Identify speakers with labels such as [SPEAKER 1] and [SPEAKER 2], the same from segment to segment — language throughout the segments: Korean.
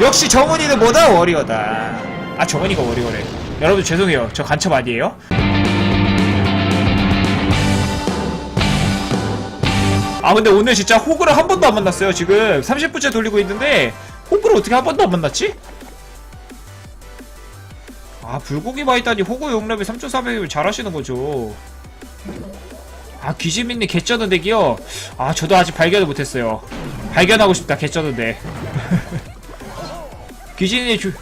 [SPEAKER 1] 역시 정훈이는 뭐다? 워리어다. 아 정훈이가 워리어래. 여러분 죄송해요. 저 간첩 아니에요? 아 근데 오늘 진짜 호그를 한 번도 안 만났어요 지금. 30분째 돌리고 있는데 호그를 어떻게 한 번도 안 만났지? 아 불고기 바이다니 호그 용납이 3400이면 잘하시는 거죠. 아 귀지민님 개쩌는 덱이요? 아 저도 아직 발견을 못했어요. 발견하고 싶다 개쩌는 덱 귀신이 주...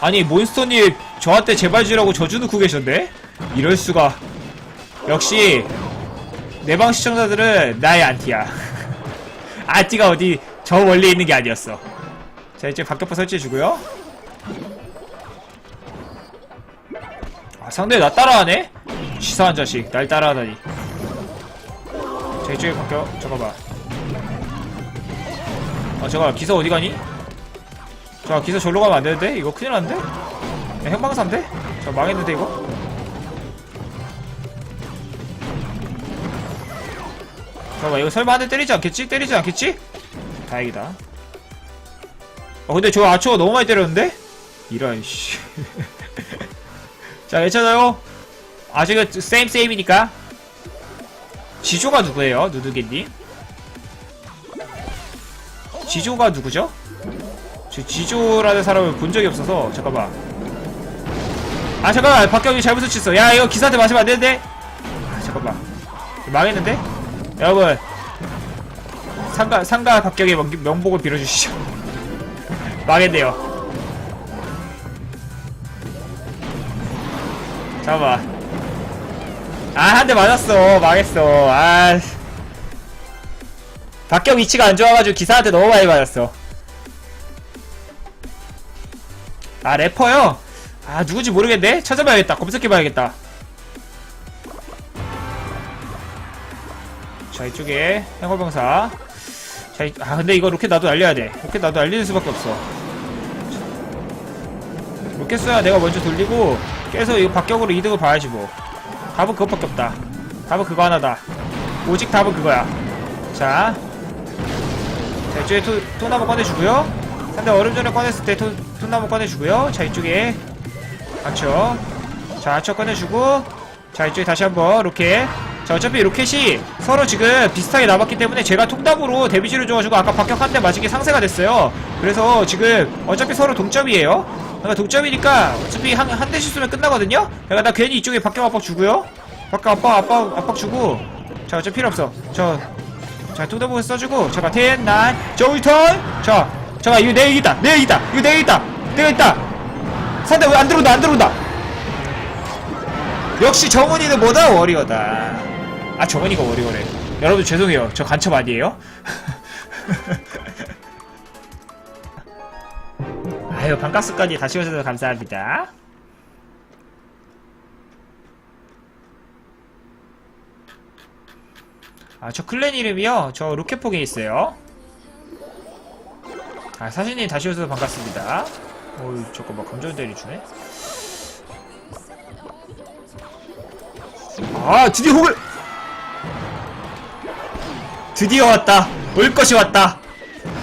[SPEAKER 1] 아니 몬스터님 저한테 제발 주라고 저주 넣고 계셨네? 이럴수가. 역시 내방 시청자들은 나의 안티야. 안티가 어디 저 멀리 있는 게 아니었어. 자 이제 박격포 설치해주고요. 아, 상대 나 따라하네? 치사한 자식 날 따라하다니. 자 이쪽에 박격 잠깐만 아 잠깐 기사 어디 가니? 자 기사 절로 가면 안 되는데? 이거 큰일 났는데? 야, 행방사인데? 자 망했는데 이거? 잠깐만 이거 설마 한 대 때리지 않겠지? 때리지 않겠지? 다행이다 어 근데 저 아초가 너무 많이 때렸는데? 이런 씨. 자 괜찮아요 아직은 세임 세임이니까 지조가 누구예요? 누드개님 지조가 누구죠? 저 지조라는 사람을 본 적이 없어서 잠깐만. 아 잠깐만 박경이 잘못 설치했어. 야 이거 기사한테 마시면 안 되는데? 아 잠깐만. 망했는데? 여러분. 상가 상가 박경의 명, 명복을 빌어주시죠. 망했네요. 잠깐만. 아 한 대 맞았어. 망했어. 아 박경 위치가 안 좋아가지고 기사한테 너무 많이 맞았어. 아 래퍼요? 아 누군지 모르겠네? 찾아봐야겠다. 검색해봐야겠다. 자 이쪽에 행월병사. 자, 이- 아 근데 이거 로켓 나도 날려야 돼. 로켓 나도 날리는 수밖에 없어. 로켓 쏘야 내가 먼저 돌리고 깨서 이거 박격으로 이득을 봐야지 뭐. 답은 그것밖에 없다. 답은 그거 하나다. 오직 답은 그거야. 자, 자 이쪽에 토, 토나무 꺼내주고요. 상대 얼음 전에 꺼냈을 때 토, 토나무 꺼내주고요. 자 이쪽에 아처 자 아처 꺼내주고. 자 이쪽에 다시 한번 로켓. 자 어차피 로켓이 서로 지금 비슷하게 남았기 때문에 제가 통답으로 데미지를 줘가지고 아까 박격 한 대 맞은 게 상세가 됐어요. 그래서 지금 어차피 서로 동점이에요. 그러니까 동점이니까 어차피 한, 한 대씩 쏘면 끝나거든요. 그러니까 나 괜히 이쪽에 박격 압박 주고요. 박격 압박 압박 압박 주고. 자 어차피 필요 없어. 저 자, 투더보스 써주고, 잠깐, 텐, 난, 조이턴! 자, 잠깐, 이거 내 얘기다! 내 얘기다! 이거 내 얘기다! 내가 있다! 상대 왜 안 들어온다, 안 들어온다! 역시 정훈이는 뭐다? 워리어다. 아, 정훈이가 워리어래. 여러분 죄송해요. 저 간첩 아니에요? 아유, 반가스까지 다시 오셔서 감사합니다. 아, 저 클랜 이름이요? 저 로켓폭에 있어요. 아, 사신님 다시 오셔서 반갑습니다. 어이, 잠깐만, 감정 대리 주네? 아, 드디어 혹을! 드디어 왔다! 올 것이 왔다!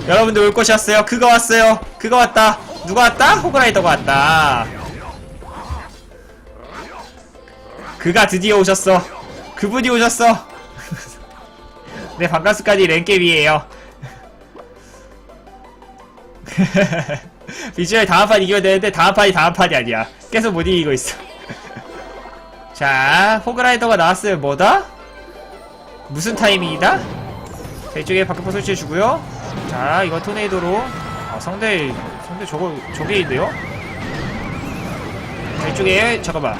[SPEAKER 1] 여러분들 올 것이 왔어요! 그거 왔어요! 그거 왔다! 누가 왔다? 호그라이더가 왔다! 그가 드디어 오셨어! 그분이 오셨어! 네, 반갑스까지 랭겜이에요. 비주얼 다음 판 이기면 되는데 다음 판이 다음 판이 아니야. 계속 못 이기고 있어. 자, 호그라이더가 나왔으면 뭐다? 무슨 타이밍이다? 자, 이쪽에 박격포 설치해 주고요. 자, 이거 토네이도로. 아, 상대, 상대 저거, 저게 있네요? 자, 이쪽에, 잠깐만.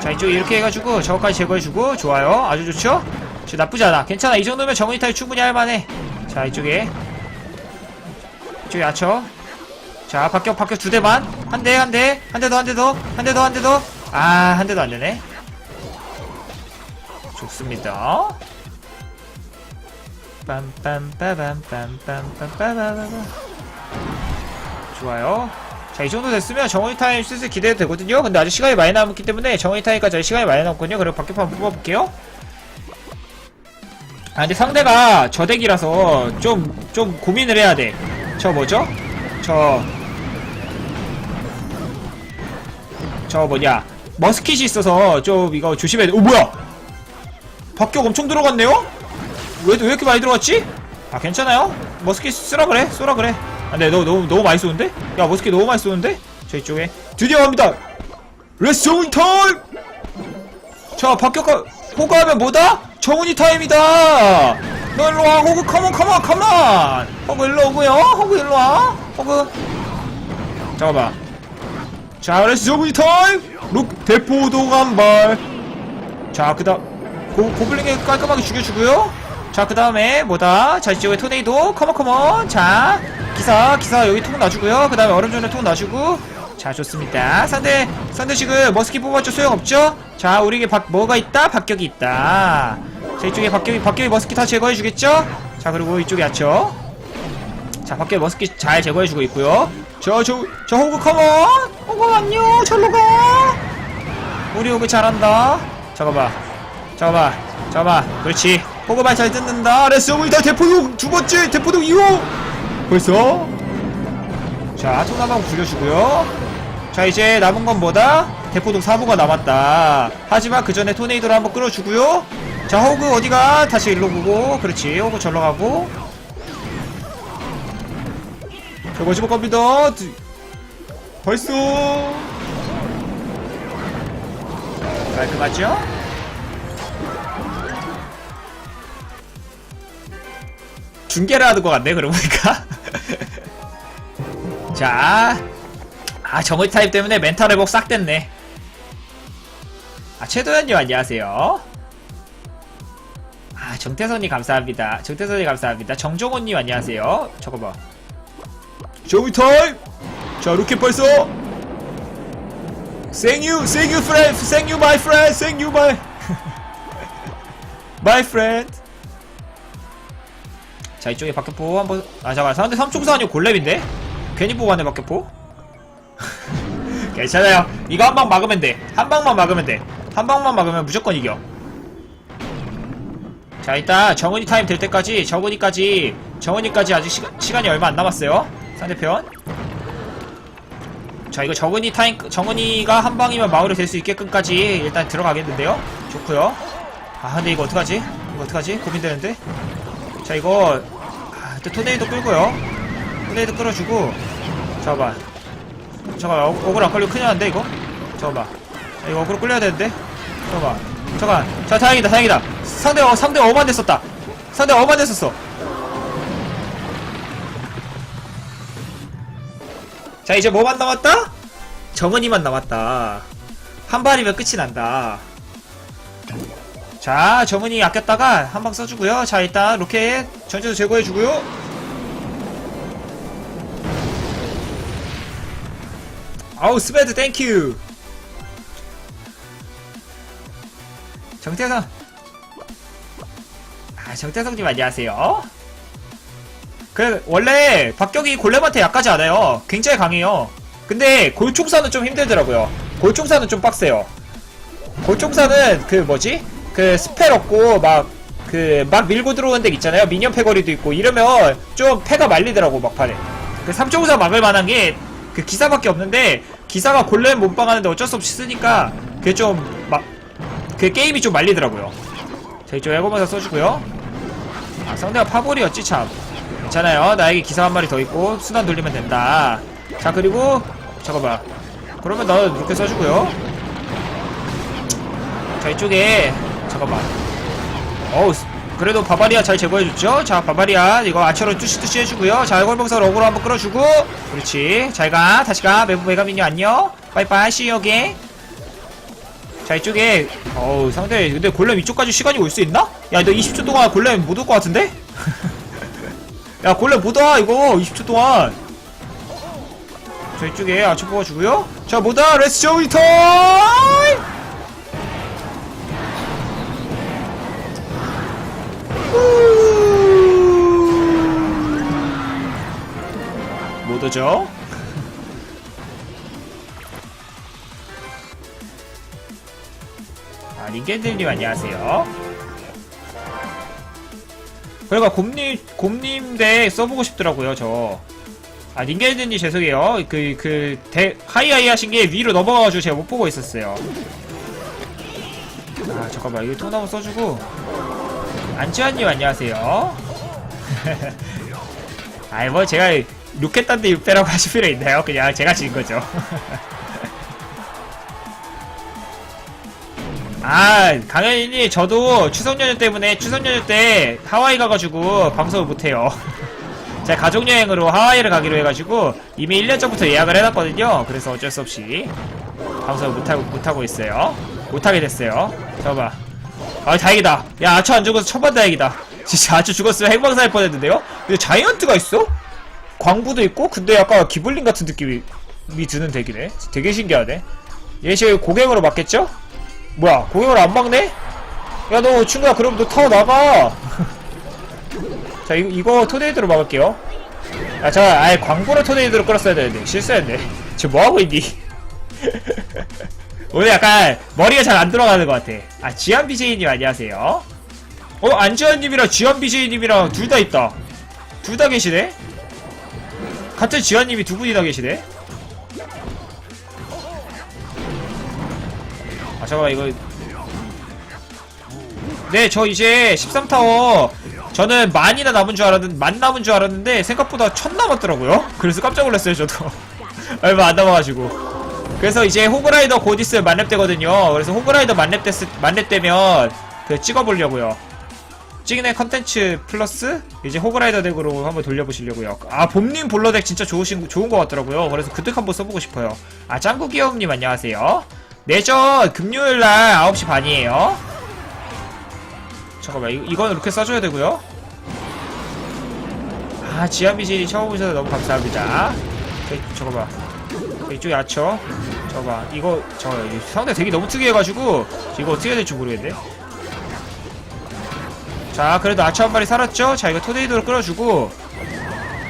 [SPEAKER 1] 자, 이쪽에 이렇게 해가지고 저거까지 제거해 주고, 좋아요. 아주 좋죠? 저 나쁘지 않아. 괜찮아. 이 정도면 정은이 타이 충분히 할만해. 자, 이쪽에. 이쪽에 아쳐. 자, 박격, 박격 두 대만. 한 대, 한 대. 한 대 더, 한 대 더. 한 대 더, 한 대 더. 아, 한 대도 안 되네. 좋습니다. 빰빰빠밤빰빰빰빰빰빰빰. 좋아요. 자, 이 정도 됐으면 정원이 타임 슬슬 기대도 되거든요. 근데 아직 시간이 많이 남았기 때문에 정원이 타임까지 시간이 많이 남았거든요. 그리고 박격판 뽑아볼게요. 아 근데 상대가 저 덱이라서 좀 좀 고민을 해야 돼 저 뭐죠? 저 저 뭐냐 머스킷이 있어서 좀 이거 조심해야 돼. 오 뭐야? 박격 엄청 들어갔네요? 왜, 왜 이렇게 많이 들어갔지? 아 괜찮아요? 머스킷 쓰라 그래 쏘라 그래 아 근데 너 너무 너무 많이 쏘는데? 야 머스킷 너무 많이 쏘는데? 저 이쪽에 드디어 갑니다 정훈이 타임! 자 박격가 호그하면 뭐다? 정훈이 타임이다. 너 일로와 호그. 컴온 컴온 컴온. 호그 일로 오고요. 호그 일로와. 호그. 잠깐만. 자 렛츠 정훈이 타임! 룩 대포도 간발. 자 그 다음 고, 고블린에 깔끔하게 죽여주고요. 자 그 다음에 뭐다? 자 이쪽에 토네이도. 컴온 컴온. 자 기사 기사. 여기 통 놔주고요. 그 다음에 얼음전에 통 놔주고. 자 좋습니다. 상대 상대 지금 머스키 뽑았죠? 소용없죠? 자 우리에게 박, 뭐가 있다? 박격이 있다 자 이쪽에 박격이 박격이 머스키 다 제거해 주겠죠? 자 그리고 이쪽에 야죠 자 밖에 머스키 잘 제거해 주고 있고요. 저저 저 호그 컴온 호그 안녕 절로 가 우리 호그 잘한다. 잠깐만 잠깐만 잠깐만 그렇지. 호그만 잘 뜯는다. 레스 오브이다 대포동 두 번째 대포동 2호! 벌써? 자 통나방 굴려주고요. 자 이제 남은 건 뭐다? 대포동 4부가 남았다. 하지만 그 전에 토네이도를 한번 끌어주고요 자 호그 어디가? 다시 일로 보고. 그렇지 호그 절로 가고. 자 마지막 갑니다. 드- 벌써. 깔끔하죠? 중계를 하는 것 같네 그러고 보니까. 자, 아 정글 타입 때문에 멘탈 회복 싹 됐네. 아 최도현님 안녕하세요. 아 정태선님 감사합니다. 정태선님 감사합니다. 정종호님 안녕하세요. 잠깐만 타입 자 루켓 발사 생유 생유 프렌드 생유 마이 프렌드 생유 마이 마이 프렌드 자 이쪽에 박격포 한번 아 잠깐 상대 삼총사 아니고 골렘인데? 괜히 뽑았네 박격포? 괜찮아요. 이거 한 방 막으면 돼 한 방만 막으면 돼 한 방만 막으면 무조건 이겨 자 일단 정은이 타임 될 때까지 정은이까지 정은이까지 아직 시간, 시간이 얼마 안 남았어요. 상대편. 자 이거 정은이 타임 정은이가 한 방이면 마무리 될수 있게끔까지 일단 들어가겠는데요. 좋고요. 아 근데 이거 어떡하지? 이거 어떡하지? 고민되는데? 자 이거 아, 또 토네이도 끌고요. 토네이도 끌어주고 잠깐만 잠깐만 어, 어그로 안 걸리고 큰일 났는데 이거? 잠깐만 자, 이거 어그로 끌려야 되는데? 잠깐만 잠깐. 자 다행이다 다행이다. 상대 어, 상대 어만 됐었다. 상대 어만 됐었어. 자 이제 뭐만 남았다? 정은이만 남았다. 한 발이면 끝이 난다. 자 정은이 아꼈다가 한 방 써주고요. 자 일단 로켓 전체도 제거해주고요. 아우 스베드 땡큐 정태성. 아 정태성님 안녕하세요. 그 원래 박격이 골렘한테 약하지 않아요. 굉장히 강해요. 근데 골총사는 좀 힘들더라고요. 골총사는 좀 빡세요. 골총사는 그 뭐지? 그 스펠 없고 막 그 막 밀고 들어오는 덱 있잖아요. 미니언 패거리도 있고 이러면 좀 패가 말리더라고 막판에. 그 삼총사 막을 만한 게 그 기사밖에 없는데 기사가 골렘 몸빵하는데 어쩔 수 없이 쓰니까 그게 좀막 그 게임이 좀 말리더라고요. 자 이쪽 에고마사 써주고요. 아 상대가 파볼이었지 참. 괜찮아요. 나에게 기사 한 마리 더 있고 순환 돌리면 된다. 자 그리고 잠깐만 그러면 나 이렇게 써주고요. 자 이쪽에 잠깐만 어우 그래도 바바리아 잘 제거해줬죠? 자 바바리아 이거 아처로 뚜시뚜시 해주고요. 자 골병사 어그로 한번 끌어주고. 그렇지. 잘 가. 다시가. 메부 메가미니 안녕. 빠이빠이. 시어게 자 이쪽에 어우 상대 근데 골렘 이쪽까지 시간이 올 수 있나? 야 너 20초 동안 골렘 못 올 것 같은데? 야 골렘 못와 이거 20초 동안 자 이쪽에 아처 뽑아주고요 자 뭐다 레츠 조이 타임 못 오죠? 아, 닌겐들님 안녕하세요. 그러니까 곰님 곰님 대 써보고 싶더라고요 저. 아 닌겐드님 죄송해요. 그 그 대 하이하이 하신 게 위로 넘어가가지고 제가 못 보고 있었어요. 아 잠깐만 이거 통나무 써주고 안지환님 안녕하세요. 아이 뭐 제가 로켓단대 6배라고 하실 필요 있나요? 그냥 제가 진 거죠. 아 강현이님 저도 추석 연휴 때문에 추석 연휴 때 하와이 가가지고 방송을 못해요. 제가 가족 여행으로 하와이를 가기로 해가지고 이미 1년 전부터 예약을 해놨거든요. 그래서 어쩔 수 없이 방송을 못하고 못하고 있어요. 못하게 됐어요. 잠깐만. 아 다행이다. 야 아처 안 죽어서 천만 다행이다. 진짜 아처 죽었으면 행방사 할 뻔했는데요. 근데 자이언트가 있어? 광부도 있고 근데 약간 기블린 같은 느낌이 이 드는 덱이네. 되게 신기하네. 얘 지금 고갱으로 맞겠죠? 뭐야 고갱으로 안 막네? 야 너 친구야 그럼 너 타워 나가. 자 이거, 이거 토네이드로 막을게요. 아자 아예 광고로 토네이드로 끌었어야 되는데 실수했네. 지금 뭐하고 있니? 오늘 약간 머리가 잘 안 들어가는 것 같아. 아 지한 BJ님 안녕하세요. 어 안지환님이랑 지한 BJ님이랑 둘 다 있다. 둘 다 계시네. 같은 지환님이 두 분이나 계시네. 아 잠깐만 이거. 네 저 이제 13타워 저는 만이나 남은 줄 알았는데 만 남은 줄 알았는데 생각보다 천 남았더라고요. 그래서 깜짝 놀랐어요 저도. 얼마 안 남아가지고. 그래서 이제 호그라이더 곧 있으면 만렙 되거든요. 그래서 호그라이더 만렙 됐, 만렙 되면 그 찍어보려고요. 찍네 컨텐츠 플러스 이제 호그라이더 덱으로 한번 돌려보시려고요. 아 봄님 볼러 덱 진짜 좋으신 좋은 것 같더라고요. 그래서 그덱 한번 써보고 싶어요. 아 짱구 귀여움님 안녕하세요. 내전 금요일 날 9시 반이에요. 잠깐만 이, 이거는 이렇게 써줘야 되고요. 아 지아미진이 처음 오셔서 너무 감사합니다. 저, 잠깐만. 이쪽에 아쳐. 잠깐만 이거 저 상대 되게 너무 특이해가지고 이거 어떻게 해야 될지 모르겠네. 자 그래도 아처 한 마리 살았죠? 자 이거 토네이도로 끌어주고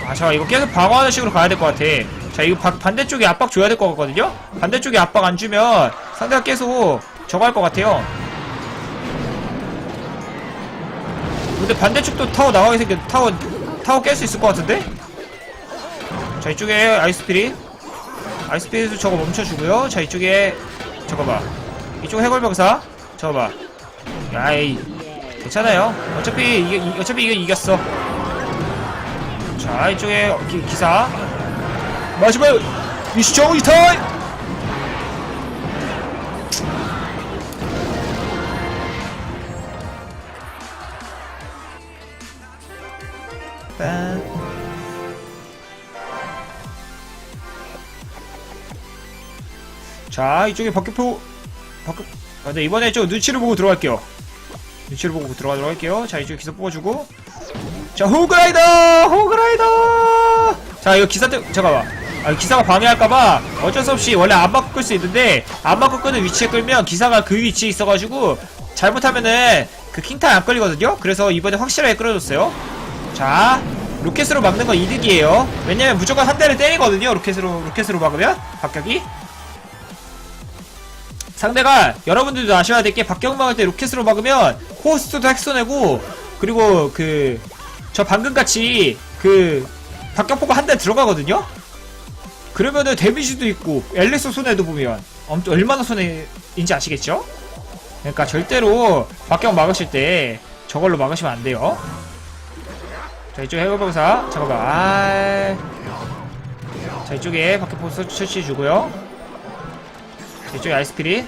[SPEAKER 1] 아 잠깐 이거 계속 방어하는 식으로 가야 될 것 같아 자 이거 바, 반대쪽에 압박 줘야 될 것 같거든요? 반대쪽에 압박 안 주면 상대가 계속 저거 할 것 같아요 근데 반대쪽도 타워 나가게 생겨 타워 타워 깰 수 있을 것 같은데? 자 이쪽에 아이스피릿 아이스피릿도 저거 멈춰주고요 자 이쪽에 잠깐만 이쪽 해골병사 저거 봐 야이 괜찮아요. 어차피 이게 이- 어차피 이거 이겼어. 자 이쪽에 기, 기사 마지막 이슈 정의 타임. 빠. 자 이쪽에 박격포 박격 아, 네 이번에 좀 눈치를 보고 들어갈게요. 눈치를 보고 들어가도록 할게요. 자, 이쪽 기사 뽑아주고. 자, 호그라이더! 호그라이더! 자, 이거 기사 때, 잠깐만. 아, 기사가 방해할까봐 어쩔 수 없이 원래 안 바꿔 끌수 있는데, 안 바꿔 끄는 위치에 끌면 기사가 그 위치에 있어가지고, 잘못하면은 그 킹타임 안 걸리거든요? 그래서 이번에 확실하게 끌어줬어요. 자, 로켓으로 막는 건 이득이에요. 왜냐면 무조건 한 대를 때리거든요. 로켓으로, 로켓으로 막으면. 박격이. 상대가 여러분들도 아셔야 될 게 박경 막을 때 로켓으로 막으면 호스트도 핵 쏘내고 그리고 그 저 방금 같이 그 박격포가 한 대 들어가거든요. 그러면은 데미지도 있고 엘리스 손해도 보면 얼마나 손해인지 아시겠죠? 그러니까 절대로 박경 막으실 때 저걸로 막으시면 안 돼요. 자 이쪽 해골병사 잠깐만 아... 자 이쪽에 박격포 설치해 주고요. 이쪽에 아이스피릿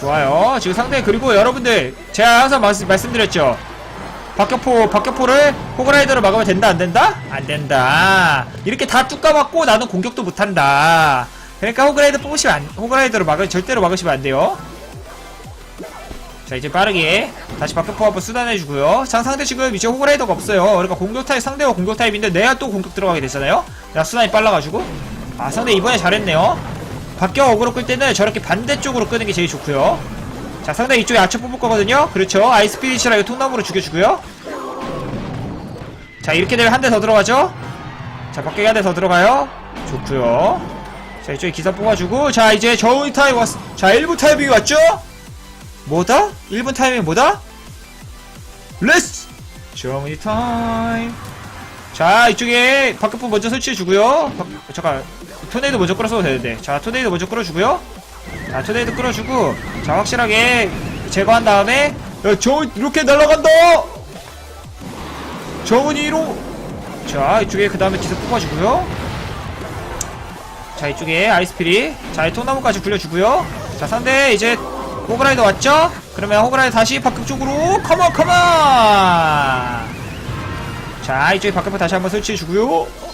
[SPEAKER 1] 좋아요 지금 상대 그리고 여러분들 제가 항상 말씀, 말씀드렸죠 박격포 박격포를 호그라이더로 막으면 된다 안 된다? 안 된다. 이렇게 다 뚜까 맞고 나는 공격도 못한다. 그러니까 호그라이더 뽑으시면 안, 호그라이더로 막을 절대로 막으시면 안 돼요. 자 이제 빠르게 다시 박격포 한번 수단해주고요. 자 상대 지금 이제 호그라이더가 없어요. 그러니까 공격 타입 상대가 공격 타입인데 내가 또 공격 들어가게 되잖아요. 야 수단이 빨라가지고. 아 상대 이번에 잘했네요. 박격 어그로 끌 때는 저렇게 반대쪽으로 끄는 게 제일 좋고요. 자, 상당히 이쪽에 아처 뽑을 거거든요. 그렇죠. 아이스피릿이라 이 통나무로 죽여주고요. 자, 이렇게 되면 한 대 더 들어가죠. 자, 박격이 한대 더 들어가요. 좋고요. 자, 이쪽에 기사 뽑아주고 자, 이제 저우이 타임 왔. 자, 1분 타이밍이 왔죠? 뭐다? 1분 타이밍 뭐다? 레스 정리 타임. 자, 이쪽에 박격포 먼저 설치해주고요. 박, 잠깐, 토네이도 먼저 끌어서도 되는데. 자, 토네이도 먼저 끌어주고요. 자, 토네이도 끌어주고. 자, 확실하게 제거한 다음에. 야, 저, 이렇게 날아간다! 정은이로. 자, 이쪽에 그 다음에 기습 뽑아주고요. 자, 이쪽에 아이스피리. 자, 이 통나무까지 굴려주고요. 자, 상대 이제 호그라이더 왔죠? 그러면 호그라이더 다시 박격 쪽으로. 컴온, 컴온! 자, 이쪽에 박격포 다시 한번 설치해주고요.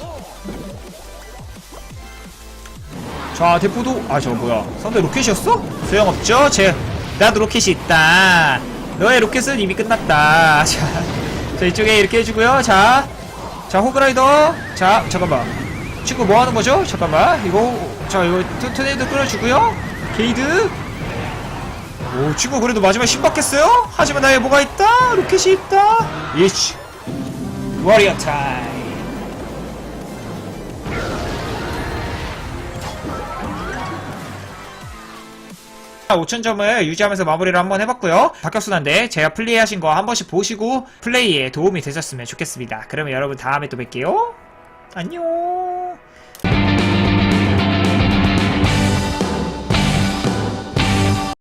[SPEAKER 1] 자, 대포도, 아, 저거 뭐야. 상대 로켓이었어? 소용없죠? 제, 나도 로켓이 있다. 너의 로켓은 이미 끝났다. 자, 자, 이쪽에 이렇게 해주고요. 자, 자, 호그라이더. 자, 잠깐만. 친구 뭐 하는 거죠? 잠깐만. 이거, 자, 이거 트- 트레이드 끌어주고요. 게이드. 오, 친구 그래도 마지막에 신박했어요? 하지만 나에 뭐가 있다? 로켓이 있다. 이치. 워리어 타임. 5천점을 유지하면서 마무리를 한번 해봤고요. 박격순한데 제가 플레이하신 거 한 번씩 보시고 플레이에 도움이 되셨으면 좋겠습니다. 그러면 여러분 다음에 또 뵐게요. 안녕.